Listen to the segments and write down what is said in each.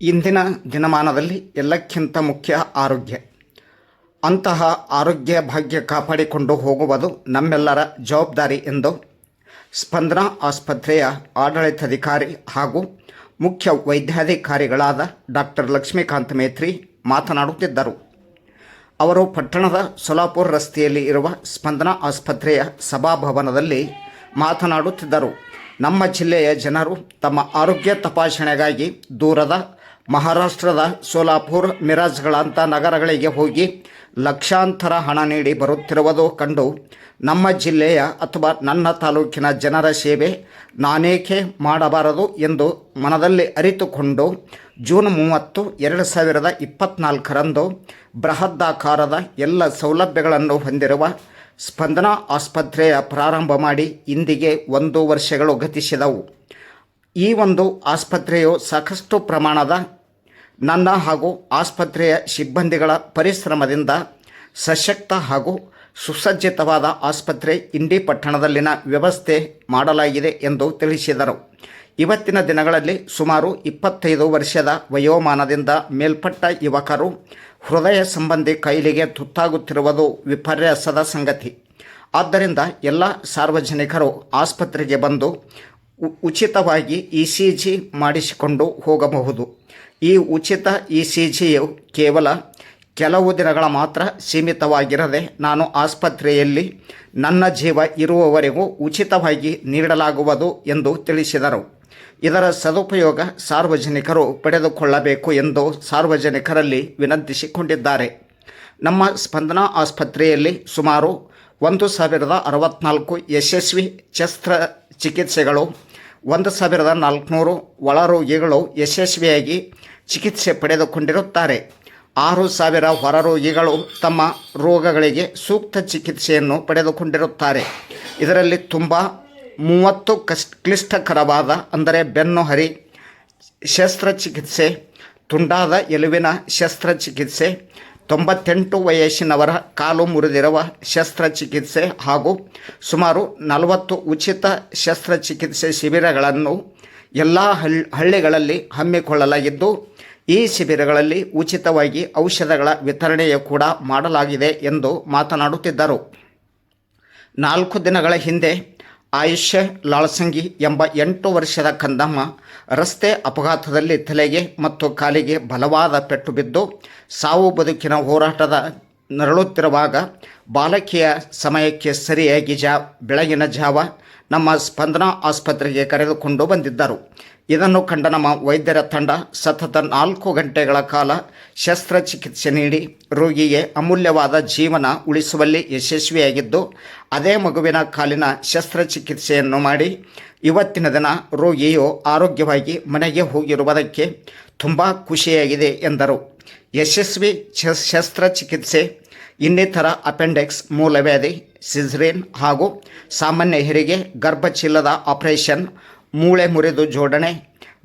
ಇಂದಿನ ದಿನಮಾನದಲ್ಲಿ ಎಲ್ಲಕ್ಕಿಂತ ಮುಖ್ಯ ಆರೋಗ್ಯ. ಅಂತಹ ಆರೋಗ್ಯ ಭಾಗ್ಯ ಕಾಪಾಡಿಕೊಂಡು ಹೋಗುವುದು ನಮ್ಮೆಲ್ಲರ ಜವಾಬ್ದಾರಿ ಎಂದು ಸ್ಪಂದನ ಆಸ್ಪತ್ರೆಯ ಆಡಳಿತಾಧಿಕಾರಿ ಹಾಗೂ ಮುಖ್ಯ ವೈದ್ಯಾಧಿಕಾರಿಗಳಾದ ಡಾಕ್ಟರ್ ಲಕ್ಷ್ಮೀಕಾಂತ್ ಮೇತ್ರಿ ಮಾತನಾಡುತ್ತಿದ್ದರು. ಅವರು ಪಟ್ಟಣದ ಸೊಲಾಪುರ ರಸ್ತೆಯಲ್ಲಿ ಇರುವ ಸ್ಪಂದನ ಆಸ್ಪತ್ರೆಯ ಸಭಾಭವನದಲ್ಲಿ ಮಾತನಾಡುತ್ತಿದ್ದರು. ನಮ್ಮ ಜಿಲ್ಲೆಯ ಜನರು ತಮ್ಮ ಆರೋಗ್ಯ ತಪಾಸಣೆಗಾಗಿ ದೂರದ ಮಹಾರಾಷ್ಟ್ರದ ಸೋಲಾಪುರ್ ಮಿರಾಜ್ಗಳಂಥ ನಗರಗಳಿಗೆ ಹೋಗಿ ಲಕ್ಷಾಂತರ ಹಣ ನೀಡಿ ಬರುತ್ತಿರುವುದು ಕಂಡು ನಮ್ಮ ಜಿಲ್ಲೆಯ ಅಥವಾ ನನ್ನ ತಾಲೂಕಿನ ಜನರ ಸೇವೆ ನಾನೇಕೆ ಮಾಡಬಾರದು ಎಂದು ಮನದಲ್ಲಿ ಅರಿತುಕೊಂಡು ಜೂನ್ ಮೂವತ್ತು ಎರಡು ಸಾವಿರದ ಇಪ್ಪತ್ತ್ನಾಲ್ಕರಂದು ಬೃಹದ್ದಾಕಾರದ ಎಲ್ಲ ಸೌಲಭ್ಯಗಳನ್ನು ಹೊಂದಿರುವ ಸ್ಪಂದನ ಆಸ್ಪತ್ರೆಯ ಪ್ರಾರಂಭ ಮಾಡಿ ಇಂದಿಗೆ ಒಂದು ವರ್ಷಗಳು ಗತಿಸಿದವು. ಈ ಒಂದು ಆಸ್ಪತ್ರೆಯು ಸಾಕಷ್ಟು ಪ್ರಮಾಣದ ನನ್ನ ಹಾಗೂ ಆಸ್ಪತ್ರೆಯ ಸಿಬ್ಬಂದಿಗಳ ಪರಿಶ್ರಮದಿಂದ ಸಶಕ್ತ ಹಾಗೂ ಸುಸಜ್ಜಿತವಾದ ಆಸ್ಪತ್ರೆ ಇಂಡಿ ಪಟ್ಟಣದಲ್ಲಿನ ವ್ಯವಸ್ಥೆ ಮಾಡಲಾಗಿದೆ ಎಂದು ತಿಳಿಸಿದರು. ಇವತ್ತಿನ ದಿನಗಳಲ್ಲಿ ಸುಮಾರು ಇಪ್ಪತ್ತೈದು ವರ್ಷದ ವಯೋಮಾನದಿಂದ ಮೇಲ್ಪಟ್ಟ ಯುವಕರು ಹೃದಯ ಸಂಬಂಧಿ ಕಾಯಿಲೆಗೆ ತುತ್ತಾಗುತ್ತಿರುವುದು ವಿಪರ್ಯಾಸದ ಸಂಗತಿ. ಆದ್ದರಿಂದ ಎಲ್ಲ ಸಾರ್ವಜನಿಕರು ಆಸ್ಪತ್ರೆಗೆ ಬಂದು ಉಚಿತವಾಗಿ ಇ ಸಿ ಜಿ ಮಾಡಿಸಿಕೊಂಡು ಹೋಗಬಹುದು. ಈ ಉಚಿತ ಇ ಸಿ ಜಿಯು ಕೇವಲ ಕೆಲವು ದಿನಗಳ ಮಾತ್ರ ಸೀಮಿತವಾಗಿರದೆ ನಾನು ಆಸ್ಪತ್ರೆಯಲ್ಲಿ ನನ್ನ ಜೀವ ಇರುವವರೆಗೂ ಉಚಿತವಾಗಿ ನೀಡಲಾಗುವುದು ಎಂದು ತಿಳಿಸಿದರು. ಇದರ ಸದುಪಯೋಗ ಸಾರ್ವಜನಿಕರು ಪಡೆದುಕೊಳ್ಳಬೇಕು ಎಂದು ಸಾರ್ವಜನಿಕರಲ್ಲಿ ವಿನಂತಿಸಿಕೊಂಡಿದ್ದಾರೆ. ನಮ್ಮ ಸ್ಪಂದನಾ ಆಸ್ಪತ್ರೆಯಲ್ಲಿ ಸುಮಾರು ಒಂದು ಸಾವಿರದ ಅರವತ್ನಾಲ್ಕು ಯಶಸ್ವಿ ಶಸ್ತ್ರಚಿಕಿತ್ಸೆಗಳು ಒಂದು ಸಾವಿರದ ನಾಲ್ಕುನೂರು ಒಳರೋಗಿಗಳು ಯಶಸ್ವಿಯಾಗಿ ಚಿಕಿತ್ಸೆ ಪಡೆದುಕೊಂಡಿರುತ್ತಾರೆ. ಆರು ಸಾವಿರ ಹೊರರೋಗಿಗಳು ತಮ್ಮ ರೋಗಗಳಿಗೆ ಸೂಕ್ತ ಚಿಕಿತ್ಸೆಯನ್ನು ಪಡೆದುಕೊಂಡಿರುತ್ತಾರೆ. ಇದರಲ್ಲಿ ತುಂಬ ಮೂವತ್ತು ಕಸ್ ಕ್ಲಿಷ್ಟಕರವಾದ, ಅಂದರೆ ಬೆನ್ನು ಹರಿ, ಶಸ್ತ್ರಚಿಕಿತ್ಸೆ, ತುಂಡಾದ ಎಲುವಿನ ಶಸ್ತ್ರಚಿಕಿತ್ಸೆ, ತೊಂಬತ್ತೆಂಟು ವಯಸ್ಸಿನವರ ಕಾಲು ಮುರಿದಿರುವ ಶಸ್ತ್ರಚಿಕಿತ್ಸೆ ಹಾಗೂ ಸುಮಾರು ನಲವತ್ತು ಉಚಿತ ಶಸ್ತ್ರಚಿಕಿತ್ಸೆ ಶಿಬಿರಗಳನ್ನು ಎಲ್ಲ ಹಳ್, ಹಳ್ಳಿಗಳಲ್ಲಿ ಹಮ್ಮಿಕೊಳ್ಳಲಾಗಿದ್ದು ಈ ಶಿಬಿರಗಳಲ್ಲಿ ಉಚಿತವಾಗಿ ಔಷಧಗಳ ವಿತರಣೆಯ ಕೂಡ ಮಾಡಲಾಗಿದೆ ಎಂದು ಮಾತನಾಡುತ್ತಿದ್ದರು. ನಾಲ್ಕು ದಿನಗಳ ಹಿಂದೆ ಆಯುಷ್ಯ ಲಾಳಸಂಗಿ ಎಂಬ ಎಂಟು ವರ್ಷದ ಕಂದಮ್ಮ ರಸ್ತೆ ಅಪಘಾತದಲ್ಲಿ ತಲೆಗೆ ಮತ್ತು ಕಾಲಿಗೆ ಬಲವಾದ ಪೆಟ್ಟು ಬಿದ್ದು ಸಾವು ಬದುಕಿನ ಹೋರಾಟದ ನರಳುತ್ತಿರುವಾಗ ಬಾಲಕಿಯ ಸಮಯಕ್ಕೆ ಸರಿಯಾಗಿ ಜಾ ಬೆಳಗಿನ ಜಾವ ನಮ್ಮ ಸ್ಪಂದನಾ ಆಸ್ಪತ್ರೆಗೆ ಕರೆದುಕೊಂಡು ಬಂದಿದ್ದರು. ಇದನ್ನು ಕಂಡ ನಮ್ಮ ವೈದ್ಯರ ತಂಡ ಸತತ ನಾಲ್ಕು ಗಂಟೆಗಳ ಕಾಲ ಶಸ್ತ್ರಚಿಕಿತ್ಸೆ ನೀಡಿ ರೋಗಿಗೆ ಅಮೂಲ್ಯವಾದ ಜೀವನ ಉಳಿಸುವಲ್ಲಿ ಯಶಸ್ವಿಯಾಗಿದ್ದು, ಅದೇ ಮಗುವಿನ ಕಾಲಿನ ಶಸ್ತ್ರಚಿಕಿತ್ಸೆಯನ್ನು ಮಾಡಿ ಇವತ್ತಿನ ದಿನ ರೋಗಿಯು ಆರೋಗ್ಯವಾಗಿ ಮನೆಗೆ ಹೋಗಿರುವುದಕ್ಕೆ ತುಂಬ ಖುಷಿಯಾಗಿದೆ ಎಂದರು. ಯಶಸ್ವಿ ಶಸ್ತ್ರಚಿಕಿತ್ಸೆ, ಇನ್ನಿತರ ಅಪೆಂಡಿಕ್ಸ್ ಮೂಲವ್ಯಾಧಿ ಸಿಝ್ರೇನ್ ಹಾಗೂ ಸಾಮಾನ್ಯ ಹೆರಿಗೆ ಗರ್ಭಚೀಲದ ಆಪರೇಷನ್ ಮೂಳೆ ಮುರಿದು ಜೋಡಣೆ,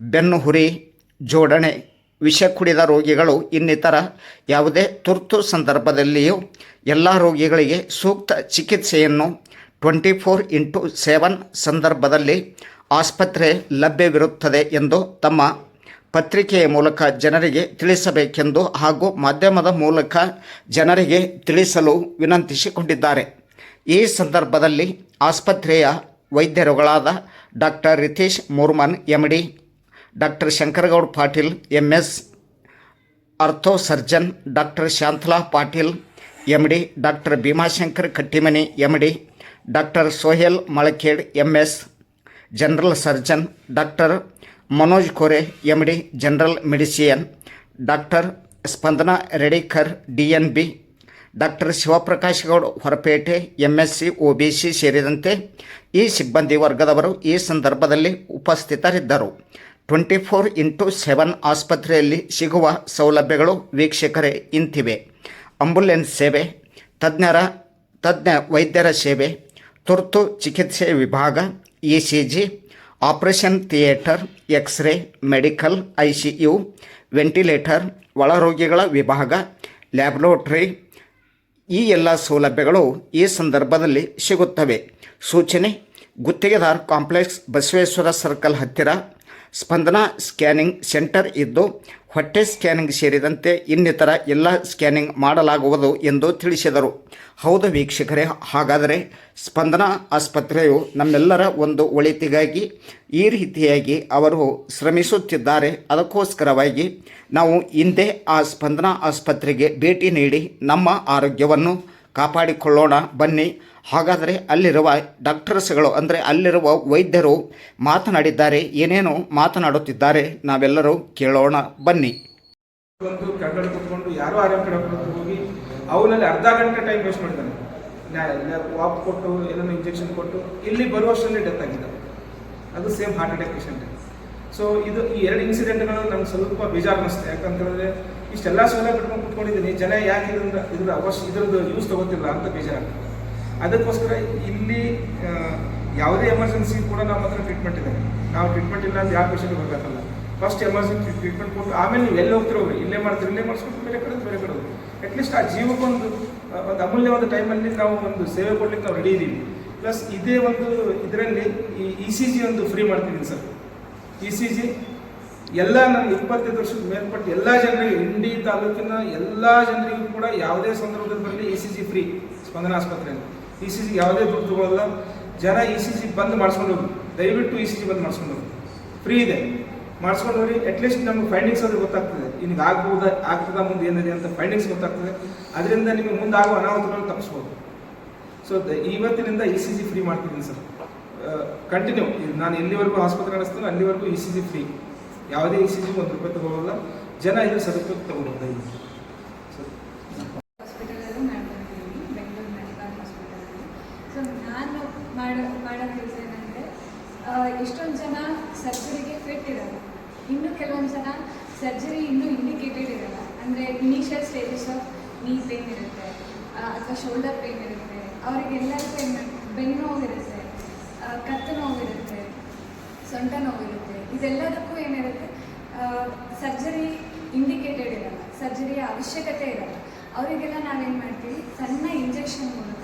ಬೆನ್ನು ಹುರಿ, ಜೋಡಣೆ, ವಿಷ ಕುಡಿದ ರೋಗಿಗಳು ಇನ್ನಿತರ ಯಾವುದೇ ತುರ್ತು ಸಂದರ್ಭದಲ್ಲಿಯೂ ಎಲ್ಲ ರೋಗಿಗಳಿಗೆ ಸೂಕ್ತ ಚಿಕಿತ್ಸೆಯನ್ನು ಟ್ವೆಂಟಿ ಫೋರ್ ಇಂಟು ಸೆವೆನ್ ಸಂದರ್ಭದಲ್ಲಿ ಆಸ್ಪತ್ರೆ ಲಭ್ಯವಿರುತ್ತದೆ ಎಂದು ತಮ್ಮ ಪತ್ರಿಕೆಯ ಮೂಲಕ ಜನರಿಗೆ ತಿಳಿಸಬೇಕೆಂದು ಹಾಗೂ ಮಾಧ್ಯಮದ ಮೂಲಕ ಜನರಿಗೆ ತಿಳಿಸಲು ವಿನಂತಿಸಿಕೊಂಡಿದ್ದಾರೆ. ಈ ಸಂದರ್ಭದಲ್ಲಿ ಆಸ್ಪತ್ರೆಯ ವೈದ್ಯರುಗಳಾದ doctor Ritesh Moorman M D doctor Shankargouda Patil M S ortho surgeon doctor Shantala Patil M D doctor Bhimashankar Kattimani M D doctor Sohail Malkhed M S general surgeon, doctor Manoj Kore M D general medicine, doctor Spandana Redikar, D N B doctor Shivaprakash Goud Horapete M S C ಸೇರಿದಂತೆ ಈ ಸಿಬ್ಬಂದಿ ವರ್ಗದವರು ಈ ಸಂದರ್ಭದಲ್ಲಿ ಉಪಸ್ಥಿತರಿದ್ದರು. Twenty four into seven ಆಸ್ಪತ್ರೆಯಲ್ಲಿ ಸಿಗುವ ಸೌಲಭ್ಯಗಳು ವೀಕ್ಷಕರೇ ಇಂತಿವೆ. ಅಂಬುಲೆನ್ಸ್ ಸೇವೆ, ತಜ್ಞರ, ತಜ್ಞ ವೈದ್ಯರ ಸೇವೆ, ತುರ್ತು ಚಿಕಿತ್ಸೆ ವಿಭಾಗ E C G operation theatre, x-ray, medical I C U ventilator, ಒಳರೋಗಿಗಳ ವಿಭಾಗ ಲ್ಯಾಬ್ರೋಟ್ರಿ ಈ ಎಲ್ಲ ಸೌಲಭ್ಯಗಳು ಈ ಸಂದರ್ಭದಲ್ಲಿ ಸಿಗುತ್ತವೆ. ಸೂಚನೆ, ಗುತ್ತಿಗೆದಾರ್ ಕಾಂಪ್ಲೆಕ್ಸ್ ಬಸವೇಶ್ವರ ಸರ್ಕಲ್ ಹತ್ತಿರ ಸ್ಪಂದನ ಸ್ಕ್ಯಾನಿಂಗ್ ಸೆಂಟರ್ ಇದ್ದು ಹೊಟ್ಟೆ ಸ್ಕ್ಯಾನಿಂಗ್ ಸೇರಿದಂತೆ ಇನ್ನಿತರ ಎಲ್ಲ ಸ್ಕ್ಯಾನಿಂಗ್ ಮಾಡಲಾಗುವುದು ಎಂದು ತಿಳಿಸಿದರು. ಹೌದು ವೀಕ್ಷಕರೇ, ಹಾಗಾದರೆ ಸ್ಪಂದನ ಆಸ್ಪತ್ರೆಯು ನಮ್ಮೆಲ್ಲರ ಒಂದು ಒಳಿತಿಗಾಗಿ, ಈ ರೀತಿಯಾಗಿ ಅವರು ಶ್ರಮಿಸುತ್ತಿದ್ದಾರೆ. ಅದಕ್ಕೋಸ್ಕರವಾಗಿ ನಾವು ಹಿಂದೆ ಆ ಸ್ಪಂದನ ಆಸ್ಪತ್ರೆಗೆ ಭೇಟಿ ನೀಡಿ ನಮ್ಮ ಆರೋಗ್ಯವನ್ನು ಕಾಪಾಡಿಕೊಳ್ಳೋಣ. ಬನ್ನಿ ಹಾಗಾದರೆ ಅಲ್ಲಿರುವ ಡಾಕ್ಟರ್ಸ್ಗಳು, ಅಂದರೆ ಅಲ್ಲಿರುವ ವೈದ್ಯರು ಮಾತನಾಡಿದ್ದಾರೆ. ಏನೇನು ಮಾತನಾಡುತ್ತಿದ್ದಾರೆ. ನಾವೆಲ್ಲರೂ ಕೇಳೋಣ. ಬನ್ನಿ. ಬಂದು ಕುತ್ಕೊಂಡು ಯಾರೋ ಹೋಗಿ ಅವನಲ್ಲಿ ಅರ್ಧ ಗಂಟೆ ಟೈಮ್ ವೇಸ್ಟ್ ಮಾಡಿದ್ದಾನೆ ವಾಪ್ ಕೊಟ್ಟು, ಏನೋ ಇಂಜೆಕ್ಷನ್ ಕೊಟ್ಟು, ಇಲ್ಲಿ ಬರುವಷ್ಟರಲ್ಲಿ ಡೆತ್ ಆಗಿದೆ. ಅದು same heart attack patient so ಇದು ಈ ಎರಡು ಇನ್ಸಿಡೆಂಟ್ಗಳು ನಂಗೆ ಸ್ವಲ್ಪ ಬೇಜಾರು ಅನಿಸ್ತೆ ಯಾಕಂತಂದ್ರೆ ಇಷ್ಟೆಲ್ಲ ಸೌಲಭ್ಯ ಬಿಟ್ಕೊಂಡು ಕುತ್ಕೊಂಡಿದ್ದೀನಿ. ಜನ ಯಾಕೆ ಇದ್ರ ಇದ್ರ ಅವಶ್ಯ, ಇದ್ರದ್ದು ಯೂಸ್ ತಗೋತಿಲ್ಲ ಅಂತ ಬೇಜಾರಾಗ್ತದೆ. ಅದಕ್ಕೋಸ್ಕರ ಇಲ್ಲಿ ಯಾವುದೇ ಎಮರ್ಜೆನ್ಸಿ ಕೂಡ ನಮ್ಮ ಹತ್ರ ಟ್ರೀಟ್ಮೆಂಟ್ ಇದೆ. ನಾವು ಟ್ರೀಟ್ಮೆಂಟ್ ಇಲ್ಲ ಅಂತ ಯಾವ ಪೇಷೆಂಟ್ ಬರಬೇಕಲ್ಲ? ಫಸ್ಟ್ ಎಮರ್ಜೆನ್ಸಿ ಟ್ರೀಟ್ಮೆಂಟ್ ಕೊಟ್ಟು ಆಮೇಲೆ ನೀವು ಎಲ್ಲಿ ಹೋಗ್ತಿರೋ ಇಲ್ಲೇ ಮಾಡ್ತೀರಿ, ಇಲ್ಲೇ ಮಾಡಿಸ್ಕೊಂಡು ಬೇರೆ ಕಡೆ ಬೇರೆ ಕಡೆ ಅಟ್ಲೀಸ್ಟ್ ಆ ಜೀವಕ್ಕೊಂದು ಒಂದು ಅಮೂಲ್ಯವಾದ ಟೈಮಲ್ಲಿ ನಾವು ಒಂದು ಸೇವೆ ಕೊಡ್ಲಿಕ್ಕೆ ನಾವು ರೆಡಿ ಇದ್ದೀವಿ ಪ್ಲಸ್ ಇದೇ ಒಂದು ಇದರಲ್ಲಿ ಈ ಇ ಸಿ ಜಿ ಒಂದು ಫ್ರೀ ಮಾಡ್ತಿದ್ದೀನಿ ಸರ್. ಇ ಸಿ ಜಿ ಎಲ್ಲ ನನ್ನ ಇಪ್ಪತ್ತೈದು ವರ್ಷದ ಮೇಲ್ಪಟ್ಟು ಎಲ್ಲ ಜನರಿಗೆ ಇಂಡಿ ತಾಲೂಕಿನ ಎಲ್ಲ ಜನರಿಗೂ ಕೂಡ ಯಾವುದೇ ಸಂದರ್ಭದಲ್ಲಿ ಬರಲಿ E C G free Spandana ಆಸ್ಪತ್ರೆಯಲ್ಲಿ ಇ ಸಿ ಸಿ ಯಾವುದೇ ದುಡ್ಡು ತಗೊಳ್ಳಲ್ಲ ಜನ ಇ ಸಿ ಸಿ ಬಂದು ಮಾಡಿಸ್ಕೊಂಡು ಹೋಗಿ ದಯವಿಟ್ಟು ಇ ಸಿ ಸಿ ಬಂದು ಮಾಡಿಸ್ಕೊಂಡು ಹೋಗಿ ಫ್ರೀ ಇದೆ. ಮಾಡಿಸ್ಕೊಂಡು ಹೋಗಿ ಅಟ್ಲೀಸ್ಟ್ ನಮ್ಗೆ ಫೈಂಡಿಂಗ್ಸ್ ಅದು ಗೊತ್ತಾಗ್ತದೆ. ನಿಮ್ಗೆ ಆಗ್ಬೋದಾ, ಆಗ್ತದ, ಮುಂದೆ ಏನಿದೆ ಅಂತ ಫೈಂಡಿಂಗ್ಸ್ ಗೊತ್ತಾಗ್ತದೆ. ಅದರಿಂದ ನಿಮಗೆ ಮುಂದೆ ಆಗುವ ಅನಾಹುತಗಳನ್ನು ತಪ್ಪಿಸ್ಬೋದು. ಸೊ ಇವತ್ತಿನಿಂದ ಇ ಸಿ ಸಿ ಫ್ರೀ ಮಾಡ್ತಿದ್ದೀನಿ ಸರ್. ಕಂಟಿನ್ಯೂ ನಾನು ಎಲ್ಲಿವರೆಗೂ ಆಸ್ಪತ್ರೆ ನಡೆಸ್ತೀನೋ ಅಲ್ಲಿವರೆಗೂ ಇ ಸಿ ಸಿ ಫ್ರೀ ಯಾವುದೇ ಇ ಸಿ ಸಿ ಒಂದು ರೂಪಾಯಿ ತಗೊಳ್ಳೋಲ್ಲ ಜನ ಇದು ಸದುಪಯೋಗ ತಗೊಳ್ಳೋದು ದಯವಿಟ್ಟು ಸರ್ ಹಾಸ್ಪಿಟಲಲ್ಲೂ ಮಾಡ್ಕೊಂಡಿದ್ದೀನಿ ಬೆಂಗಳೂರು ಮೆಡಿಕಲ್ ಹಾಸ್ಪಿಟಲಲ್ಲಿ ಸೊ ನಾನು ಮಾಡೋ ಮಾಡೋ ಕೆಲಸ ಏನಂದರೆ ಎಷ್ಟೊಂದು ಜನ ಸರ್ಜರಿಗೆ ಫಿಟ್ ಇರಲ್ಲ ಇನ್ನು ಕೆಲವೊಂದು ಸಲ ಸರ್ಜರಿ ಇನ್ನೂ ಇಂಡಿಕೇಟೆಡ್ ಇರಲ್ಲ. ಅಂದರೆ initial stages of knee pain ಇರುತ್ತೆ ಅಥವಾ ಶೋಲ್ಡರ್ ಪೇನ್ ಇರುತ್ತೆ. ಅವರಿಗೆಲ್ಲರಿಗೂ ಏನು ಬೆನ್ನು ನೋವಿರುತ್ತೆ ಕತ್ತು ನೋವಿರುತ್ತೆ ಸೊಂಟ ನೋವಿರುತ್ತೆ ಇದೆಲ್ಲದಕ್ಕೂ ಏನಿರುತ್ತೆ? ಸರ್ಜರಿ ಇಂಡಿಕೇಟೆಡ್ ಇರಲ್ಲ. ಸರ್ಜರಿಯ ಅವಶ್ಯಕತೆ ಇರಲ್ಲ. ಅವರಿಗೆಲ್ಲ ನಾವೇನು ಮಾಡ್ತೀವಿ? ಸಣ್ಣ ಇಂಜೆಕ್ಷನ್ ಮೂಲಕ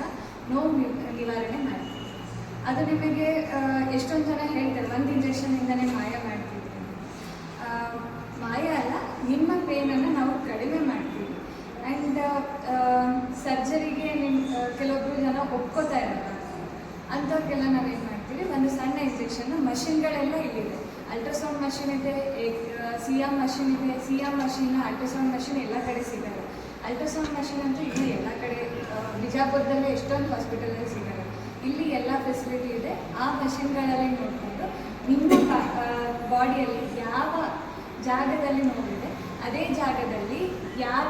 ನೋವು ನಿವಾರಣೆ ಮಾಡ್ತೀವಿ. ಅದು ನಿಮಗೆ ಎಷ್ಟೊಂದು ಜನ ಹೇಳ್ತಾರೆ, ಒಂದು ಇಂಜೆಕ್ಷನಿಂದನೇ ಮಾಯ ಅಲ್ಲ ನಿಮ್ಮ ಪೇನನ್ನು ನಾವು ಕಡಿಮೆ ಮಾಡ್ತೀವಿ. ಆ್ಯಂಡ್ ಸರ್ಜರಿಗೆ ನಿಮ್ಮ ಕೆಲವೊಬ್ಬರು ಜನ ಒಪ್ಕೋತಾ ಇರಲ್ಲ. ಅಂಥವ್ರಿಗೆಲ್ಲ ನಾವೇನು ಮಾಡ್ತೀವಿ? ಒಂದು ಸಣ್ಣ ಇಂಜೆಕ್ಷನ್ ಮಷಿನ್ಗಳೆಲ್ಲ ಇಲ್ಲಿದೆ. ಅಲ್ಟ್ರಾಸೌಂಡ್ ಮಷಿನ್ ಇದೆ ಸಿ ಎಂ ಮಷಿನ್ ಇದೆ C M machine ultrasound machine ಎಲ್ಲ ಕಡೆ ಸಿಗಲ್ಲ. ಅಲ್ಟ್ರಾಸೌಂಡ್ ಮಷಿನ್ ಅಂತೂ ಇಲ್ಲಿ ಎಲ್ಲ ಕಡೆ ಬಿಜಾಪುರದಲ್ಲೇ ಎಷ್ಟೊಂದು ಹಾಸ್ಪಿಟಲಲ್ಲಿ ಸಿಗಲ್ಲ. ಇಲ್ಲಿ ಎಲ್ಲ ಫೆಸಿಲಿಟಿ ಇದೆ. ಆ ಮಷಿನ್ಗಳಲ್ಲಿ ನೋಡಿಕೊಂಡು ನಿಮ್ಮ ಬಾಡಿಯಲ್ಲಿ ಯಾವ ಜಾಗದಲ್ಲಿ ನೋವಿದೆ ಅದೇ ಜಾಗದಲ್ಲಿ ಯಾವ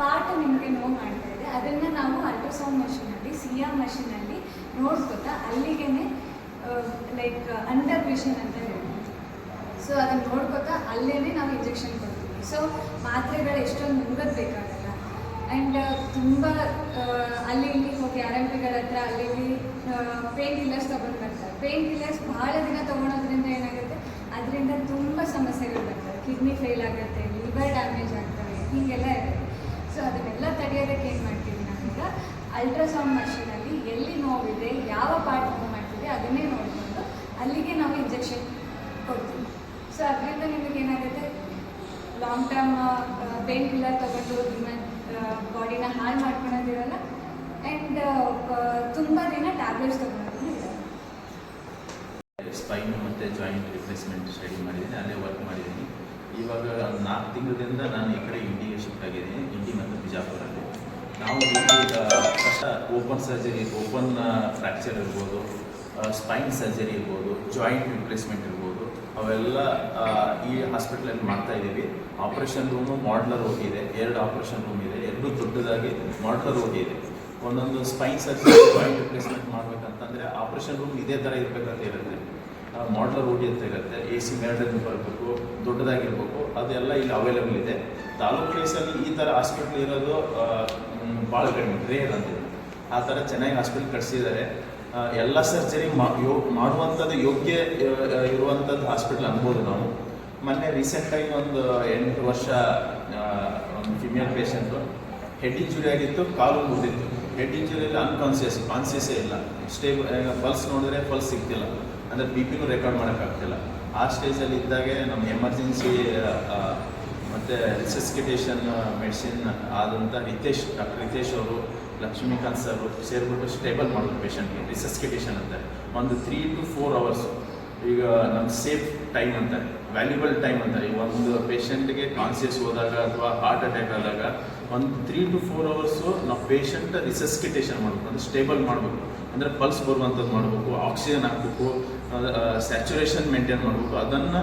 ಪಾರ್ಟ್ ನಿಮಗೆ ನೋವು ಮಾಡ್ತಾ ಇದೆ, ಅದನ್ನು ನಾವು ಅಲ್ಟ್ರಾಸೌಂಡ್ ಮಷಿನಲ್ಲಿ ಸಿ ಆರ್ ಮಷಿನಲ್ಲಿ ನೋಡ್ಕೊತಾ ಅಲ್ಲಿಗೆ ಲೈಕ್ ಅಂಡರ್ ವಿಷನ್ ಅಂತ ಹೇಳ್ತೀವಿ ಸೊ ಅದನ್ನು ನೋಡ್ಕೊತಾ ಅಲ್ಲೇ ನಾವು ಇಂಜೆಕ್ಷನ್ ಕೊಡ್ತೀವಿ. ಸೊ ಮಾತ್ರೆಗಳು ಎಷ್ಟೊಂದು ನುಂಗದ್ ಬೇಕಾಗಲ್ಲ. ಆ್ಯಂಡ್ ತುಂಬ ಅಲ್ಲಿ ಇಲ್ಲಿ ಹೋಗಿ ಆರ್ ಎಂ ಪಿಗಳ ಹತ್ರ ಅಲ್ಲಿ ಇಲ್ಲಿ ಪೇನ್ ಕಿಲ್ಲರ್ಸ್ ತೊಗೊಂಡು ಬರ್ತಾರೆ. ಪೇನ್ ಕಿಲ್ಲರ್ಸ್ ಭಾಳ ದಿನ ತೊಗೊಳೋದ್ರಿಂದ ಏನಾಗುತ್ತೆ? ಅದರಿಂದ ತುಂಬ ಸಮಸ್ಯೆಗಳು ಬರ್ತವೆ ಕಿಡ್ನಿ ಫೇಲ್ ಆಗುತ್ತೆ ಲಿವರ್ ಡ್ಯಾಮೇಜ್ ಆಗ್ತವೆ, ಹೀಗೆಲ್ಲ ಇರುತ್ತೆ. ಸೊ ಅದನ್ನೆಲ್ಲ ತಡೆಯೋದಕ್ಕೆ ಏನು ಮಾಡ್ತೀವಿ ನಾವೀಗ? ಅಲ್ಟ್ರಾಸೌಂಡ್ ಮಷೀನಲ್ಲಿ ಎಲ್ಲಿ ನೋವಿದೆ, ಯಾವ ಪಾರ್ಟ್ ನೋವು ಮಾಡ್ತಿದೆ ಅದನ್ನೇ ನೋಡಿಕೊಂಡು ಅಲ್ಲಿಗೆ ನಾವು ಇಂಜೆಕ್ಷನ್ ಕೊಡ್ತೀವಿ. ಸೊ ಅದರಿಂದ ನಿಮಗೆ ಏನಾಗುತ್ತೆ? ಲಾಂಗ್ ಟರ್ಮ್ ಪೇನ್ ಕಿಲ್ಲರ್ ತಗೊಂಡು ನಿಮ್ಮ ಬಾಡಿನ ಹಾಳು ಮಾಡ್ಕೊಳೋದಿರಲ್ಲ? ಆ್ಯಂಡ್ ತುಂಬ ದಿನ ಟ್ಯಾಬ್ಲೆಟ್ಸ್ ತೊಗೊಂಡು ಸ್ಪೈನ್ ಮತ್ತು ಜಾಯಿಂಟ್ ರಿಪ್ಲೇಸ್ಮೆಂಟ್ ಸ್ಟಡಿ ಮಾಡಿದ್ದೀನಿ, ಅಲ್ಲೇ ವರ್ಕ್ ಇವಾಗ ನಾಲ್ಕು ತಿಂಗಳಿಂದ ನಾನು ಈ ಕಡೆ ಇಂಡಿಗೆ ಶಿಫ್ಟ್ ಆಗಿದ್ದೀನಿ, ಇಂಡಿ ಮತ್ತು ಬಿಜಾಪುರಲ್ಲಿ. ನಾವು ಕಷ್ಟ, ಓಪನ್ ಸರ್ಜರಿ, ಓಪನ್ ಫ್ರ್ಯಾಕ್ಚರ್ ಇರ್ಬೋದು ಸ್ಪೈನ್ ಸರ್ಜರಿ ಇರ್ಬೋದು, ಜಾಯಿಂಟ್ ರಿಪ್ಲೇಸ್ಮೆಂಟ್ ಇರ್ಬೋದು, ಅವೆಲ್ಲ ಈ ಹಾಸ್ಪಿಟ್ಲಲ್ಲಿ ಮಾಡ್ತಾ ಇದ್ದೀವಿ. ಆಪ್ರೇಷನ್ ರೂಮು ಮಾಡ್ಲರ್ ಹೋಗಿದೆ, ಎರಡು ಆಪ್ರೇಷನ್ ರೂಮ್ ಇದೆ, ಎರಡು ದೊಡ್ಡದಾಗಿ ಮಾಡ್ಲರ್ ಹೋಗಿದೆ. ಒಂದೊಂದು ಸ್ಪೈನ್ ಸರ್ಜರಿ, ಜಾಯಿಂಟ್ ರಿಪ್ಲೇಸ್ಮೆಂಟ್ ಮಾಡ್ಬೇಕಂತಂದರೆ ಆಪ್ರೇಷನ್ ರೂಮ್ ಇದೇ ಥರ ಇರಬೇಕಂತ ಇರುತ್ತೆ. ಮಾಡ್ಲರ್ ಓಡಿ ಅಂತ ಇರುತ್ತೆ ಎ ಸಿ ಮೇಲ್ಡನ್ನು ಬರಬೇಕು ದೊಡ್ಡದಾಗಿರ್ಬೇಕು, ಅದೆಲ್ಲ ಇಲ್ಲಿ ಅವೈಲೇಬಲ್ ಇದೆ. ತಾಲೂಕು ಪ್ಲೇಸಲ್ಲಿ ಈ ಥರ ಹಾಸ್ಪಿಟ್ಲ್ ಇರೋದು ಭಾಳ ಕಡಿಮೆ ರೇರ್ ಅಂತ ಆ ಥರ ಚೆನ್ನಾಗಿ ಹಾಸ್ಪಿಟ್ಲ್ ಕಟ್ಸಿದ್ದಾರೆ. ಎಲ್ಲ ಸರ್ಜರಿ ಮಾಡುವಂಥದ್ದು ಯೋಗ್ಯ ಇರುವಂಥದ್ದು ಹಾಸ್ಪಿಟ್ಲ್ ಅನ್ಬೋದು ನಾವು. ಮೊನ್ನೆ ರೀಸೆಂಟಾಗಿ ಒಂದು ಎಂಟು ವರ್ಷ ಒಂದು ಫಿಮೇಲ್ ಪೇಷಂಟು ಹೆಡ್ ಇಂಜುರಿ ಆಗಿತ್ತು, ಕಾಲು ಮುರಿದಿತ್ತು. ಹೆಡ್ ಇಂಜುರಿಯಲ್ಲಿ ಅನ್ಕಾನ್ಸಿಯಸ್ ಕಾನ್ಸಿಯಸ್ಸೇ ಇಲ್ಲ. ಸ್ಟೇಬಲ್ ಪಲ್ಸ್ ನೋಡಿದ್ರೆ ಪಲ್ಸ್ ಸಿಗ್ತಿಲ್ಲ. ಅಂದರೆ ಬಿ ಪಿನೂ ರೆಕಾರ್ಡ್ ಮಾಡೋಕ್ಕಾಗ್ತಿಲ್ಲ ಆ ಸ್ಟೇಜಲ್ಲಿ ಇದ್ದಾಗೆ ನಮ್ಮ ಎಮರ್ಜೆನ್ಸಿ ಮತ್ತು ರಿಸಸ್ಕಿಟೇಷನ್ ಮೆಡಿಸಿನ್ ಆದಂಥ ರಿತೇಶ್ ಡಾಕ್ಟರ್ ರಿತೇಶ್ ಅವರು ಲಕ್ಷ್ಮೀಕಾಂತ್ ಸರ್ ಸೇರಿಬಿಟ್ಟು ಸ್ಟೇಬಲ್ ಮಾಡಿದ್ರು ಪೇಷಂಟ್ಗೆ ರಿಸಸ್ಕಿಟೇಷನ್ ಅಂತಾರೆ ಒಂದು ತ್ರೀ ಟು ಫೋರ್ ಅವರ್ಸ್ ಈಗ ನಮ್ಮ ಸೇಫ್ ಟೈಮ್ ಅಂತಾರೆ ವ್ಯಾಲ್ಯೂಬಲ್ ಟೈಮ್ ಅಂತಾರೆ ಈಗ ಒಂದು ಪೇಷಂಟ್ಗೆ ಕಾನ್ಸಿಯಸ್ ಹೋದಾಗ ಅಥವಾ ಹಾರ್ಟ್ ಅಟ್ಯಾಕ್ ಆದಾಗ ಒಂದು ತ್ರೀ ಟು ಫೋರ್ ಅವರ್ಸು ನಾವು ಪೇಷಂಟ್ ರಿಸಸ್ಕಿಟೇಷನ್ ಮಾಡಬೇಕು, ಅಂದರೆ ಸ್ಟೇಬಲ್ ಮಾಡಬೇಕು. ಅಂದರೆ ಪಲ್ಸ್ ಬರುವಂಥದ್ದು ಮಾಡಬೇಕು ಆಕ್ಸಿಜನ್ ಹಾಕಬೇಕು ಸ್ಯಾಚುರೇಷನ್ ಮೇಂಟೈನ್ ಮಾಡಬೇಕು ಅದನ್ನು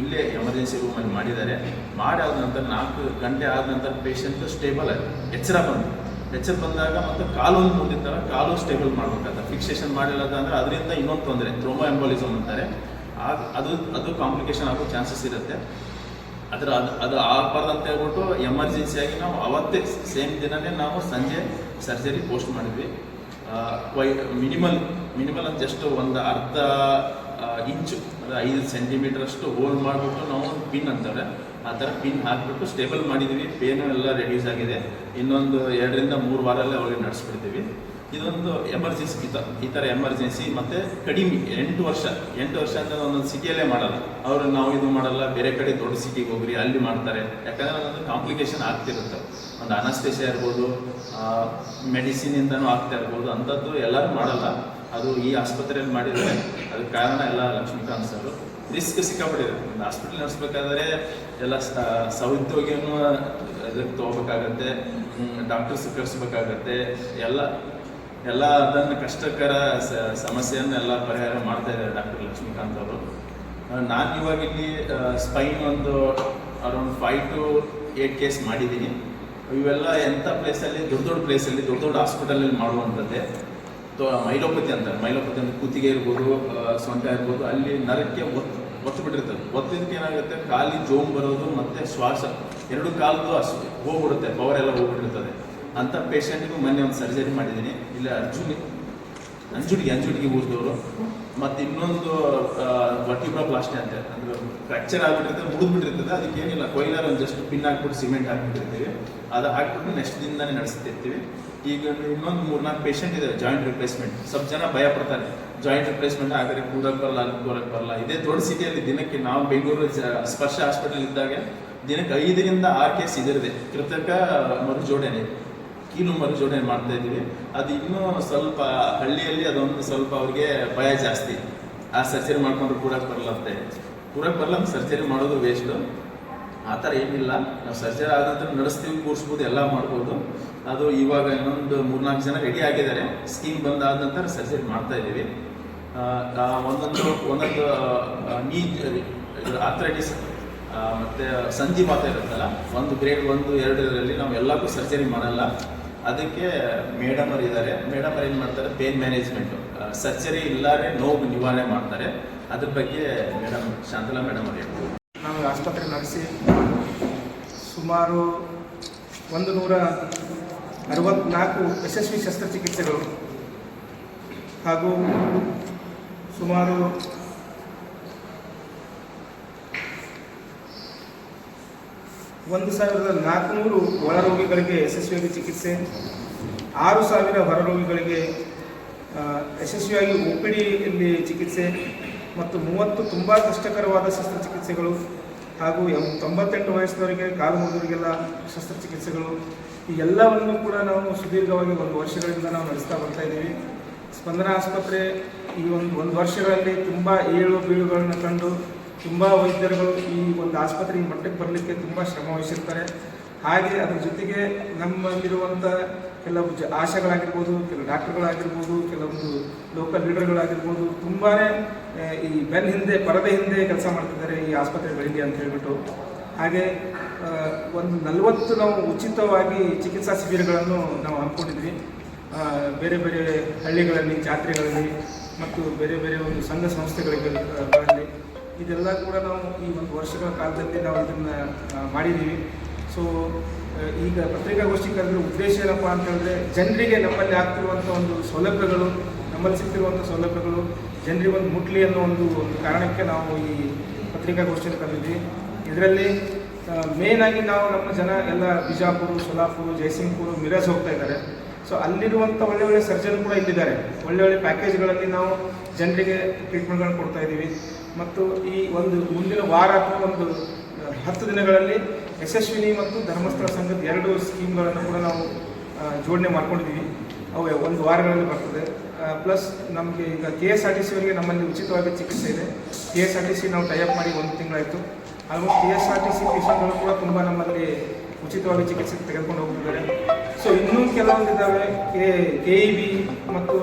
ಇಲ್ಲೇ ಎಮರ್ಜೆನ್ಸಿ ರೂಮಲ್ಲಿ ಮಾಡಿದ್ದಾರೆ. ಮಾಡಿ ಆದ ನಂತರ ನಾಲ್ಕು ಗಂಟೆ ಆದ ನಂತರ ಪೇಷಂಟ್ ಸ್ಟೇಬಲ್ ಆಯಿತು. ಎಚ್ಚರ ಬಂದು. ಎಚ್ಚರ ಬಂದಾಗ ಮತ್ತು ಕಾಲು ಒಂದು ಮುಗಿತಾರ ಕಾಲು ಸ್ಟೇಬಲ್ ಮಾಡಬೇಕಂತ ಫಿಕ್ಸೇಷನ್ ಮಾಡಿಲ್ಲ ಅಂದರೆ ಅದರಿಂದ ಇನ್ನೊಂದು ತೊಂದರೆ. ಥ್ರೋಮೋ ಎಂಬೋಲಿಸಮ್ ಅಂತಾರೆ ಅದು ಅದು ಕಾಂಪ್ಲಿಕೇಶನ್ ಆಗೋ ಚಾನ್ಸಸ್ ಇರುತ್ತೆ. ಅದರ, ಅದು ಅದು ಆಗಬಾರ್ದು ಅಂತ ಹೇಳ್ಬಿಟ್ಟು ಎಮರ್ಜೆನ್ಸಿಯಾಗಿ ನಾವು ಅವತ್ತೇ ಸೇಮ್ ದಿನನೇ ನಾವು ಸಂಜೆ ಸರ್ಜರಿ ಪೋಸ್ಟ್ ಮಾಡಿದ್ವಿ. ವೈ ಮಿನಿಮಲ್ ಮಿನಿಮಲ್ ಜಸ್ಟ್ ಒಂದು ಅರ್ಧ ಇಂಚು, ಅಂದರೆ ಐದು ಸೆಂಟಿಮೀಟರ್ ಅಷ್ಟು ಹೋಲ್ಡ್ ಮಾಡಿಬಿಟ್ಟು ನಾವು ಪಿನ್ ಅಂತಾರೆ. ಆ ಥರ ಪಿನ್ ಹಾಕಿಬಿಟ್ಟು ಸ್ಟೇಬಲ್ ಮಾಡಿದ್ದೀವಿ. ಪೇನು ಎಲ್ಲ ರೆಡ್ಯೂಸ್ ಆಗಿದೆ. ಇನ್ನೊಂದು ಎರಡರಿಂದ ಮೂರು ವಾರಲ್ಲೇ ಅವ್ರಿಗೆ ನಡೆಸ್ಬಿಡ್ತೀವಿ. ಇದೊಂದು ಎಮರ್ಜೆನ್ಸಿ ಈ ಥರ ಈ ಥರ ಎಮರ್ಜೆನ್ಸಿ ಮತ್ತು ಕಡಿಮೆ, ಎಂಟು ವರ್ಷ ಎಂಟು ವರ್ಷ ಅಂತ ಒಂದೊಂದು ಸಿಟಿಯಲ್ಲೇ ಮಾಡಲ್ಲ. ಅವರು ನಾವು ಇದು ಮಾಡಲ್ಲ, ಬೇರೆ ಕಡೆ ದೊಡ್ಡ ಸಿಟಿಗೆ ಹೋಗ್ರಿ, ಅಲ್ಲಿ ಮಾಡ್ತಾರೆ. ಯಾಕಂದರೆ ಅದೊಂದು ಕಾಂಪ್ಲಿಕೇಶನ್ ಆಗ್ತಿರುತ್ತೆ. ಒಂದು ಅನಸ್ತೇಶ ಇರ್ಬೋದು ಮೆಡಿಸಿನಿಂದನೂ ಆಗ್ತಾ ಇರ್ಬೋದು. ಅಂಥದ್ದು ಎಲ್ಲರೂ ಮಾಡಲ್ಲ. ಅದು ಈ ಆಸ್ಪತ್ರೆಯಲ್ಲಿ ಮಾಡಿದರೆ ಅದಕ್ಕೆ ಕಾರಣ ಎಲ್ಲ ಲಕ್ಷ್ಮೀಕಾಂತ್ ಸರ್. ರಿಸ್ಕ್ ಸಿಕ್ಕಾಪಟ್ಟಿದೆ. ಒಂದು ಹಾಸ್ಪಿಟಲ್ ನಡೆಸ್ಬೇಕಾದ್ರೆ ಎಲ್ಲ ಸೌದ್ಯೋಗಿಯನ್ನು ಇದಕ್ಕೆ ತೊಗೋಬೇಕಾಗತ್ತೆ ಡಾಕ್ಟರ್ಸ್ ಕರೆಸ್ಬೇಕಾಗತ್ತೆ, ಎಲ್ಲ ಎಲ್ಲ ಅದನ್ನು ಕಷ್ಟಕರ ಸಮಸ್ಯೆಯನ್ನು ಎಲ್ಲ ಪರಿಹಾರ ಮಾಡ್ತಾ ಇದ್ದಾರೆ ಡಾಕ್ಟರ್ ಲಕ್ಷ್ಮೀಕಾಂತ್ ಅವರು. ನಾನು ಇವಾಗ ಇಲ್ಲಿ ಸ್ಪೈನ್ ಒಂದು around five to eight case ಮಾಡಿದ್ದೀನಿ. ಇವೆಲ್ಲ ಎಂಥ ಪ್ಲೇಸಲ್ಲಿ ದೊಡ್ಡ ದೊಡ್ಡ ಪ್ಲೇಸಲ್ಲಿ ದೊಡ್ಡ ದೊಡ್ಡ ಹಾಸ್ಪಿಟಲಲ್ಲಿ ಮಾಡುವಂಥದ್ದೇ. ಮೈಲೋಪತಿ ಅಂತ, ಮೈಲೋಪತಿ ಅಂದ್ರೆ ಕುತ್ತಿಗೆ ಇರ್ಬೋದು ಸೊಂಟ ಇರ್ಬೋದು, ಅಲ್ಲಿ ನರಕ್ಕೆ ಒತ್ತು ಒತ್ತು ಬಿಟ್ಟಿರ್ತದೆ. ಒತ್ತಿದ್ದಕ್ಕೆ ಏನಾಗುತ್ತೆ? ಕಾಲಿ ಜೋಮ್ ಬರೋದು ಮತ್ತೆ ಶ್ವಾಸ. ಎರಡು ಕಾಲದ್ದು ಅಷ್ಟು ಹೋಗ್ಬಿಡುತ್ತೆ, ಪವರ್ ಎಲ್ಲ ಹೋಗ್ಬಿಟ್ಟಿರ್ತದೆ. ಅಂತ ಪೇಷಂಟ್ಗೂ ಮೊನ್ನೆ ಒಂದು ಸರ್ಜರಿ ಮಾಡಿದ್ದೀನಿ. ಇಲ್ಲ ಅರ್ಜುನಿ ಅಂಜುಡಿಗೆ ಅಂಜುಡಿಗೆ ಊರಿದವರು. ಮತ್ತು ಇನ್ನೊಂದು ವರ್ಟಿಬ್ರೋಪ್ಲಾಸ್ಟಿ ಅಂತ. ಅಂದ್ರೆ ಫ್ರಾಕ್ಚರ್ ಆಗಿಬಿಟ್ಟಿರ್ತದೆ ಮುಗಿದ್ಬಿಟ್ಟಿರ್ತದೆ ಅದಕ್ಕೆ ಏನಿಲ್ಲ ಕೊಯ್ಲರ್ ಒಂದು ಜಸ್ಟ್ ಪಿನ್ ಹಾಕ್ಬಿಟ್ಟು ಸಿಮೆಂಟ್ ಹಾಕ್ಬಿಟ್ಟಿರ್ತೀವಿ. ಅದು ಹಾಕ್ಬಿಟ್ಟು ನೆಕ್ಸ್ಟ್ ದಿನನೇ ನಡೆಸ್ತಿರ್ತೀವಿ. ಈಗ ಇನ್ನೊಂದು ಮೂರ್ನಾಲ್ಕು ಪೇಷಂಟ್ ಇದೆ ಜಾಯಿಂಟ್ ರಿಪ್ಲೇಸ್ಮೆಂಟ್ ಸ್ವಲ್ಪ ಜನ ಭಯ ಪಡ್ತಾರೆ. ಜಾಯಿಂಟ್ ರಿಪ್ಲೇಸ್ಮೆಂಟ್ ಆದರೆ ಕೂಡಕ್ಕೆ ಬರಲ್ಲ ಅಲ್ಲಿ ಕೂಡಕ್ಕೆ ಬರಲ್ಲ. ಇದೇ ದೊಡ್ಡ ಸಿಟಿಯಲ್ಲಿ ದಿನಕ್ಕೆ ನಾವು ಬೆಂಗಳೂರು ಸ್ಪರ್ಶ ಹಾಸ್ಪಿಟಲ್ ಇದ್ದಾಗ ದಿನಕ್ಕೆ ಐದರಿಂದ ಆರು ಕೇಸ್ ಇದಿರಿದೆ ಕೃತಕ ಮರುಜೋಡಣೆ, ಕೀಲು ಮರುಜೋಡಣೆ ಮಾಡ್ತಾ ಇದ್ದೀವಿ. ಅದು ಇನ್ನೂ ಸ್ವಲ್ಪ ಹಳ್ಳಿಯಲ್ಲಿ ಅದೊಂದು ಸ್ವಲ್ಪ ಅವ್ರಿಗೆ ಭಯ ಜಾಸ್ತಿ. ಆ ಸರ್ಜರಿ ಮಾಡ್ಕೊಂಡ್ರೆ ಕೂಡಕ್ಕೆ ಬರಲ್ಲ ಅಂತ ಕೂಡಕ್ಕೆ ಬರಲ್ಲ ಸರ್ಜರಿ ಮಾಡೋದು ವೇಸ್ಟು ಆ ಥರ ಏನಿಲ್ಲ. ನಾವು ಸರ್ಜರಿ ಆದ ನಂತರ ನಡೆಸ್ತೀವಿ, ಕೂರಿಸ್ಬೋದು, ಎಲ್ಲ ಮಾಡ್ಬೋದು. ಅದು ಇವಾಗ ಇನ್ನೊಂದು ಮೂರ್ನಾಲ್ಕು ಜನ ರೆಡಿ ಆಗಿದ್ದಾರೆ. ಸ್ಕೀಮ್ ಬಂದಾದ ನಂತರ ಸರ್ಜರಿ ಮಾಡ್ತಾ ಇದ್ದೀವಿ. ಒಂದೊಂದು ಒಂದೊಂದು ನೀ ಆರ್ಥರೈಟಿಸ್ ಮತ್ತು ಸಂಧಿವಾತ ಇರುತ್ತಲ್ಲ, ಒಂದು ಗ್ರೇಡ್ ಒಂದು, ಎರಡರಲ್ಲಿ ನಾವು ಎಲ್ಲಕ್ಕೂ ಸರ್ಜರಿ ಮಾಡಲ್ಲ. ಅದಕ್ಕೆ ಮೇಡಮ್ ಅವರು ಇದ್ದಾರೆ. ಮೇಡಮ್ ಅವ್ರು ಏನು ಮಾಡ್ತಾರೆ? ಪೇನ್ ಮ್ಯಾನೇಜ್ಮೆಂಟು ಸರ್ಜರಿ ಇಲ್ಲಾರೆ ನೋವು ನಿವಾರಣೆ ಮಾಡ್ತಾರೆ. ಅದ್ರ ಬಗ್ಗೆ ಮೇಡಮ್, ಶಾಂತಲಾ ಮೇಡಮ್ ಅವ್ರು ಹೇಳ್ಬೋದು ನಾವು ಆಸ್ಪತ್ರೆ ನಡೆಸಿ ಸುಮಾರು ಒಂದು ನೂರ ಅರವತ್ನಾಲ್ಕು ಯಶಸ್ವಿ ಶಸ್ತ್ರಚಿಕಿತ್ಸೆಗಳು ಹಾಗೂ ಸುಮಾರು ಒಂದು ಸಾವಿರದ ನಾಲ್ಕುನೂರು ಒಳರೋಗಿಗಳಿಗೆ ಯಶಸ್ವಿಯಾಗಿ ಚಿಕಿತ್ಸೆ, ಆರು ಸಾವಿರ ಹೊರರೋಗಿಗಳಿಗೆ ಯಶಸ್ವಿಯಾಗಿ ಒ ಪಿ ಡಿಯಲ್ಲಿ ಚಿಕಿತ್ಸೆ ಮತ್ತು ಮೂವತ್ತು ತುಂಬ ಕಷ್ಟಕರವಾದ ಶಸ್ತ್ರಚಿಕಿತ್ಸೆಗಳು ಹಾಗೂ ಎಂ ತೊಂಬತ್ತೆಂಟು ವಯಸ್ಸಿನವರಿಗೆ ಕಾಲು ಮುಗಿದವರಿಗೆಲ್ಲ ಶಸ್ತ್ರಚಿಕಿತ್ಸೆಗಳು. ಈ ಎಲ್ಲವನ್ನು ಕೂಡ ನಾವು ಸುದೀರ್ಘವಾಗಿ ಒಂದು ವರ್ಷಗಳಿಂದ ನಾವು ನಡೆಸ್ತಾ ಬರ್ತಾ ಇದ್ದೀವಿ. ಸ್ಪಂದನ ಆಸ್ಪತ್ರೆ ಈ ಒಂದು ಒಂದು ವರ್ಷಗಳಲ್ಲಿ ತುಂಬ ಏಳು ಬೀಳುಗಳನ್ನು ಕಂಡು ತುಂಬ ವೈದ್ಯರುಗಳು ಈ ಒಂದು ಆಸ್ಪತ್ರೆಯ ಮಟ್ಟಕ್ಕೆ ಬರಲಿಕ್ಕೆ ತುಂಬ ಶ್ರಮ ವಹಿಸಿರ್ತಾರೆ. ಹಾಗೆ ಅದ್ರ ಜೊತೆಗೆ ನಮ್ಮಲ್ಲಿರುವಂಥ ಕೆಲವು ಜ ಆಶೆಗಳಾಗಿರ್ಬೋದು, ಕೆಲವು ಡಾಕ್ಟರ್ಗಳಾಗಿರ್ಬೋದು, ಕೆಲವೊಂದು ಲೋಕಲ್ ಲೀಡರ್ಗಳಾಗಿರ್ಬೋದು ತುಂಬಾ ಈ ಬೆನ್ ಹಿಂದೆ, ಪರದೆ ಹಿಂದೆ ಕೆಲಸ ಮಾಡ್ತಿದ್ದಾರೆ ಈ ಆಸ್ಪತ್ರೆ ಬೆಳಿಗ್ಗೆ ಅಂತ ಹೇಳ್ಬಿಟ್ಟು. ಹಾಗೆ ಒಂದು ನಲವತ್ತು ನಾವು ಉಚಿತವಾಗಿ ಚಿಕಿತ್ಸಾ ಶಿಬಿರಗಳನ್ನು ನಾವು ಹಮ್ಮಿಕೊಂಡಿದ್ವಿ. ಬೇರೆ ಬೇರೆ ಹಳ್ಳಿಗಳಲ್ಲಿ, ಜಾತ್ರೆಗಳಲ್ಲಿ, ಮತ್ತು ಬೇರೆ ಬೇರೆ ಒಂದು ಸಂಘ ಸಂಸ್ಥೆಗಳಿಗೆ ಇದೆಲ್ಲ ಕೂಡ ನಾವು ಈ ಒಂದು ವರ್ಷಗಳ ಕಾಲದಲ್ಲಿ ನಾವು ಇದನ್ನು ಮಾಡಿದ್ದೀವಿ. ಸೊ ಈಗ ಪತ್ರಿಕಾಗೋಷ್ಠಿ ಕರೆದ್ರ ಉದ್ದೇಶ ಏನಪ್ಪ ಅಂತ ಹೇಳಿದ್ರೆ ಜನರಿಗೆ ನಮ್ಮಲ್ಲಿ ಆಗ್ತಿರುವಂಥ ಒಂದು ಸೌಲಭ್ಯಗಳು, ನಮ್ಮಲ್ಲಿ ಸಿಗ್ತಿರುವಂಥ ಸೌಲಭ್ಯಗಳು, ಜನರಿಗೆ ಒಂದು ಮುಟ್ಲಿ ಅನ್ನೋ ಒಂದು ಕಾರಣಕ್ಕೆ ನಾವು ಈ ಪತ್ರಿಕಾಗೋಷ್ಠಿಯನ್ನು ಕರೆದಿದ್ವಿ. ಇದರಲ್ಲಿ ಮೇನ್ ಆಗಿ ನಾವು ನಮ್ಮ ಜನ ಎಲ್ಲ ಬಿಜಾಪುರ, ಸೊಲಾಪುರ ಜಯಸಿಂಗ್ಪುರ ಮಿರಾಜ್ ಹೋಗ್ತಾ ಇದ್ದಾರೆ. ಸೊ ಅಲ್ಲಿರುವಂಥ ಒಳ್ಳೆ ಒಳ್ಳೆ ಸರ್ಜನ್ ಕೂಡ ಇಲ್ಲಿದ್ದಾರೆ. ಒಳ್ಳೆ ಒಳ್ಳೆ ಪ್ಯಾಕೇಜ್ಗಳಲ್ಲಿ ನಾವು ಜನರಿಗೆ ಟ್ರೀಟ್ಮೆಂಟ್ಗಳನ್ನು ಕೊಡ್ತಾ ಇದ್ದೀವಿ. ಮತ್ತು ಈ ಒಂದು ಮುಂದಿನ ವಾರ ಅಥವಾ ಒಂದು ಹತ್ತು ದಿನಗಳಲ್ಲಿ ಯಶಸ್ವಿನಿ ಮತ್ತು ಧರ್ಮಸ್ಥಳ ಸಂಘದ ಎರಡು ಸ್ಕೀಮ್ಗಳನ್ನು ಕೂಡ ನಾವು ಜೋಡಣೆ ಮಾಡ್ಕೊಂಡಿದ್ದೀವಿ ಅವು ಒಂದು ವಾರಗಳಲ್ಲಿ ಬರ್ತದೆ. ಪ್ಲಸ್ ನಮಗೆ ಈಗ K S R T C ಅವರಿಗೆ ನಮ್ಮಲ್ಲಿ ಉಚಿತವಾಗಿ ಚಿಕಿತ್ಸೆ ಇದೆ. K S R T C ನಾವು ಟೈಅಪ್ ಮಾಡಿ ಒಂದು ತಿಂಗಳಾಯಿತು. Almost K S R T C ಪೇಷಂಟ್ಗಳು ಕೂಡ ತುಂಬ ನಮ್ಮಲ್ಲಿ ಉಚಿತವಾಗಿ ಚಿಕಿತ್ಸೆ ತೆಗೆದುಕೊಂಡು ಹೋಗ್ತಿದ್ದಾರೆ. ಸೊ ಇನ್ನೂ ಕೆಲವೊಂದು ಇದ್ದಾವೆ ಕೆ ಕೆ ಇ ಬಿ ಮತ್ತು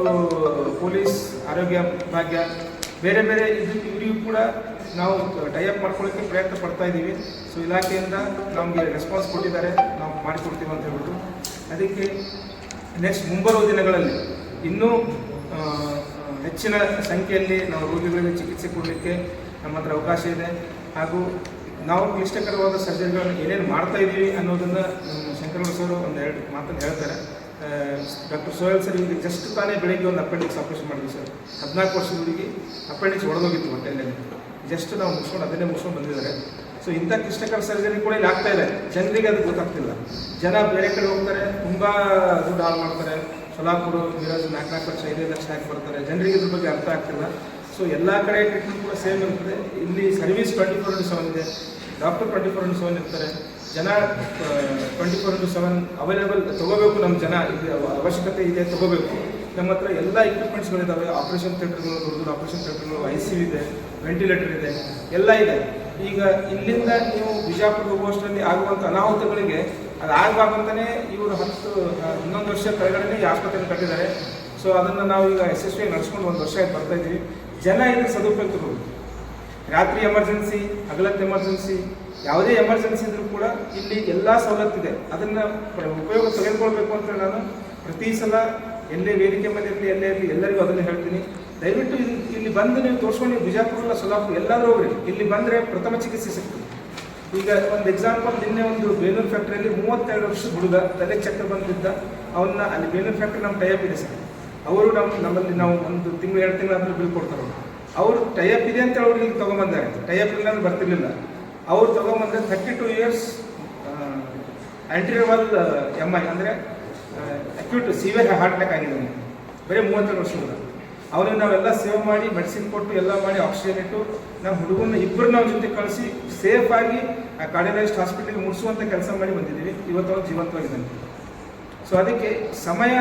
ಪೊಲೀಸ್, ಆರೋಗ್ಯ ಭಾಗ್ಯ, ಬೇರೆ ಬೇರೆ ಇದು ಇವರಿಗೂ ಕೂಡ ನಾವು ಟೈಅಪ್ ಮಾಡ್ಕೊಳ್ಳೋಕ್ಕೆ ಪ್ರಯತ್ನ ಪಡ್ತಾ ಇದ್ದೀವಿ. ಸೊ ಇಲಾಖೆಯಿಂದ ನಮಗೆ ರೆಸ್ಪಾನ್ಸ್ ಕೊಟ್ಟಿದ್ದಾರೆ. ನಾವು ಮಾಡಿಕೊಡ್ತೀವಿ ಅಂತ ಹೇಳ್ಬಿಟ್ಟು. ಅದಕ್ಕೆ ನೆಕ್ಸ್ಟ್ ಮುಂಬರುವ ದಿನಗಳಲ್ಲಿ ಇನ್ನೂ ಹೆಚ್ಚಿನ ಸಂಖ್ಯೆಯಲ್ಲಿ ನಾವು ರೋಗಿಗಳಿಗೆ ಚಿಕಿತ್ಸೆ ಕೊಡಲಿಕ್ಕೆ ನಮ್ಮ ಹತ್ರ ಅವಕಾಶ ಇದೆ. ಹಾಗೂ ನಾವು ಕ್ಲಿಷ್ಟಕರವಾದ ಸರ್ಜರಿಗಳನ್ನು ಏನೇನು ಮಾಡ್ತಾ ಇದ್ದೀವಿ ಅನ್ನೋದನ್ನು ಶಂಕರ ಸರ್ ಒಂದು ಎರಡು ಮಾತನ್ನು ಹೇಳ್ತಾರೆ. ಡಾಕ್ಟರ್ ಸೋಹೇಲ್ ಸರ್ ಇವರಿಗೆ ಜಸ್ಟ್ ತಾನೇ ಬೆಳಿಗ್ಗೆ ಒಂದು ಅಪೆಂಡಿಕ್ಸ್ ಆಪರೇಷನ್ ಮಾಡಿದ್ವಿ ಸರ್. ಹದಿನಾಲ್ಕು ವರ್ಷದ ಹುಡುಗಿ ಅಪೆಂಡಿಕ್ಸ್ ಒಡೆದೋಗಿತ್ತು ಹೊಟ್ಟೆಯಲ್ಲಿ. ಜಸ್ಟ್ ನಾವು ಮುಗಿಸ್ಕೊಂಡು, ಅದನ್ನೇ ಮುಗಿಸ್ಕೊಂಡು ಬಂದಿದ್ದಾರೆ. ಸೊ ಇಂಥ ಕ್ಲಿಷ್ಟಕರ ಸರ್ಜರಿ ಕೂಡ ಇಲ್ಲಿ ಆಗ್ತಾ ಇದೆ. ಜನರಿಗೆ ಅದು ಗೊತ್ತಾಗ್ತಿಲ್ಲ. ಜನ ಬೇರೆ ಕಡೆ ಹೋಗ್ತಾರೆ, ತುಂಬ ದುಡ್ಡು ಹಾಳು ಮಾಡ್ತಾರೆ. ಸೊಲಾಪುರ, ಮೀರಾಜ್ ನಾಲ್ಕು ನಾಲ್ಕು ಲಕ್ಷ ಐದೈದು ಲಕ್ಷ ಹಾಕಿ ಬರ್ತಾರೆ. ಜನರಿಗೆ ಇದ್ರ ಬಗ್ಗೆ ಅರ್ಥ ಆಗ್ತಿಲ್ಲ. ಸೊ ಎಲ್ಲ ಕಡೆ ಟ್ರೀಟ್ಮೆಂಟ್ ಕೂಡ ಸೇಮ್ ಇರ್ತದೆ. ಇಲ್ಲಿ service twenty four into seven ಇದೆ. Doctor twenty four into seven ಇರ್ತಾರೆ. ಜನ twenty four into seven available ತಗೋಬೇಕು ನಮ್ಮ ಜನ. ಇದು ಅವ- ಅವಶ್ಯಕತೆ ಇದೆ, ತಗೋಬೇಕು. ನಮ್ಮ ಹತ್ರ ಎಲ್ಲ ಇಕ್ವಿಪ್ಮೆಂಟ್ಸ್ಗಳಿದ್ದಾವೆ ಆಪರೇಷನ್ ಥಿಯೇಟರ್ಗಳು ದೊಡ್ಡ ದೊಡ್ಡ ಆಪರೇಷನ್ ಥಿಯೇಟರ್ಗಳು ಐ ಸಿ ಇದೆ. ವೆಂಟಿಲೇಟರ್ ಇದೆ, ಎಲ್ಲ ಇದೆ. ಈಗ ಇಲ್ಲಿಂದ ನೀವು ಬಿಜಾಪುರ ಹೋಗುವಷ್ಟರಲ್ಲಿ ಆಗುವಂಥ ಅನಾಹುತಗಳಿಗೆ ಅದು ಆಗಬಾರ್ದಂತಲೇ ಇವರು ಹತ್ತು ಇನ್ನೊಂದು ವರ್ಷ ಕೆಳಗಡೆ ಈ ಆಸ್ಪತ್ರೆ ಕಟ್ಟಿದ್ದಾರೆ. ಸೊ ಅದನ್ನು ನಾವು ಈಗ ಯಶಸ್ವಿಯಾಗಿ ನಡೆಸ್ಕೊಂಡು ಒಂದು ವರ್ಷ ಆಗಿ ಬರ್ತಾ ಇದ್ದೀವಿ. ಜನ ಇದರ ಸದುಪಯೋಗ ತಗೋಬೇಕು ರಾತ್ರಿ ಎಮರ್ಜೆನ್ಸಿ, ಹಗಲತ್ತು ಎಮರ್ಜೆನ್ಸಿ, ಯಾವುದೇ ಎಮರ್ಜೆನ್ಸಿ ಇದ್ರೂ ಕೂಡ ಇಲ್ಲಿ ಎಲ್ಲ ಸವಲತ್ತಿದೆ ಅದನ್ನು ಉಪಯೋಗ ತೆಗೆದುಕೊಳ್ಬೇಕು ಅಂತ ನಾನು ಪ್ರತಿ ಸಲ ಎಲ್ಲೇ ವೇದಿಕೆ ಮೇಲೆ ಇರಲಿ, ಎಲ್ಲೇ ಇರಲಿ ಎಲ್ಲರಿಗೂ ಅದನ್ನು ಹೇಳ್ತೀನಿ. ದಯವಿಟ್ಟು ಇಲ್ಲಿ ಇಲ್ಲಿ ಬಂದು ನೀವು ತೋರಿಸ್ಕೊಂಡು ನೀವು ಬಿಜಾಪುರ, ಸೊಲ್ಲಾಪುರ ಎಲ್ಲಾದ್ರೂ ಹೋಗ್ರಿ. ಇಲ್ಲಿ ಬಂದರೆ ಪ್ರಥಮ ಚಿಕಿತ್ಸೆ ಸಿಗ್ತದೆ. ಈಗ ಒಂದು ಎಕ್ಸಾಂಪಲ್ ನಿನ್ನೆ ಒಂದು ಬೇಲೂರು ಫ್ಯಾಕ್ಟ್ರಿಯಲ್ಲಿ ಮೂವತ್ತೆರಡು ವರ್ಷದ ಹುಡುಗ ತಲೆ ಚಕ್ರ ಬಂದಿದ್ದ. ಅವನ್ನ ಅಲ್ಲಿ ಬೇಲೂರು ಫ್ಯಾಕ್ಟ್ರಿ ನಮ್ಮ ಟೈಅಪ್ ಇದೆ ಸರ್. ಅವರು ನಮ್ಮ ನಮ್ಮಲ್ಲಿ ನಾವು ಒಂದು ತಿಂಗಳು, ಎರಡು ತಿಂಗಳಾದ್ರೂ ಬಿಲ್ ಕೊಡ್ತಾರೆ ಅವ್ರು. ಟೈಅಪ್ ಇದೆ ಅಂತ ಅವ್ರು ಇಲ್ಲಿ ತೊಗೊಂಬಂದಾರೆ. ಟೈಅಪ್ ಇಲ್ಲ ಅಂದ್ರೆ ಬರ್ತಿರ್ಲಿಲ್ಲ. ಅವ್ರು ತೊಗೊಂಬಂದ್ರೆ thirty two years anterior wall M I ಅಂದರೆ ಅಕ್ಯೂಟ್ ಸಿವಿಯರ್ ಹಾರ್ಟ್ ಅಟ್ಯಾಕ್ ಆಗಿದೆ ಬರೀ ಮೂವತ್ತೆರಡು ವರ್ಷ ಹುಡುಗ. ಅವನಿಗೆ ನಾವೆಲ್ಲ ಸೇವ್ ಮಾಡಿ ಮೆಡಿಸಿನ್ ಕೊಟ್ಟು ಎಲ್ಲ ಮಾಡಿ ಆಕ್ಸಿಜನ್ ಇಟ್ಟು ನಮ್ಮ ಹುಡುಗನ ಇಬ್ಬರು ನಾವು ಜೊತೆ ಕಳಿಸಿ ಸೇಫ್ ಆಗಿ ಆ ಕಾರ್ಡಿಯಲೈಸ್ಟ್ ಹಾಸ್ಪಿಟಲ್ಗೆ ಮುಡಿಸುವಂಥ ಕೆಲಸ ಮಾಡಿ ಬಂದಿದ್ದೀವಿ. ಇವತ್ತು ಅವನು ಜೀವಂತವಾಗಿದ್ದಾನೆ ಸೊ ಅದಕ್ಕೆ ಸಮಯ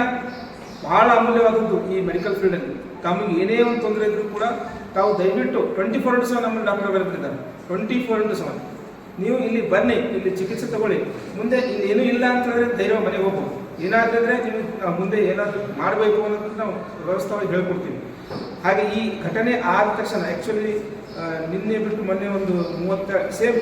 ಬಹಳ ಅಮೂಲ್ಯವಾದದ್ದು ಈ ಮೆಡಿಕಲ್ ಫೀಲ್ಡಲ್ಲಿ ತಮಗೆ ಏನೇ ಒಂದು ತೊಂದರೆ ಇದ್ರೂ ಕೂಡ ತಾವು ದಯವಿಟ್ಟು ಟ್ವೆಂಟಿ ಫೋರ್ ಇಂಟು ಸೆವೆನ್ ನಮ್ಮಲ್ಲಿ ಡಾಕ್ಟರ್ ಅವೈಲೇಬಲ್ ಇದ್ದಾರೆ ಟ್ವೆಂಟಿ ಫೋರ್ ಇಂಟು ಸೆವೆನ್ ನೀವು ಇಲ್ಲಿ ಬನ್ನಿ, ಇಲ್ಲಿ ಚಿಕಿತ್ಸೆ ತಗೊಳ್ಳಿ. ಮುಂದೆ ಇಲ್ಲಿ ಏನೂ ಇಲ್ಲ ಅಂತಂದರೆ ಧೈರ್ಯ ಮನೆಗೆ ಹೋಗ್ಬೋದು. ಏನಾದ್ರೆ ನೀವು ಮುಂದೆ ಏನಾದರೂ ಮಾಡಬೇಕು ಅನ್ನೋದನ್ನ ನಾವು ವ್ಯವಸ್ಥೆವಾಗಿ ಹೇಳ್ಕೊಡ್ತೀವಿ. ಹಾಗೆ ಈ ಘಟನೆ ಆದ ತಕ್ಷಣ ಆ್ಯಕ್ಚುಲಿ ನಿನ್ನೆ ಬಿಟ್ಟು ಮೊನ್ನೆ ಒಂದು ಮೂವತ್ತ ಸೇಮ್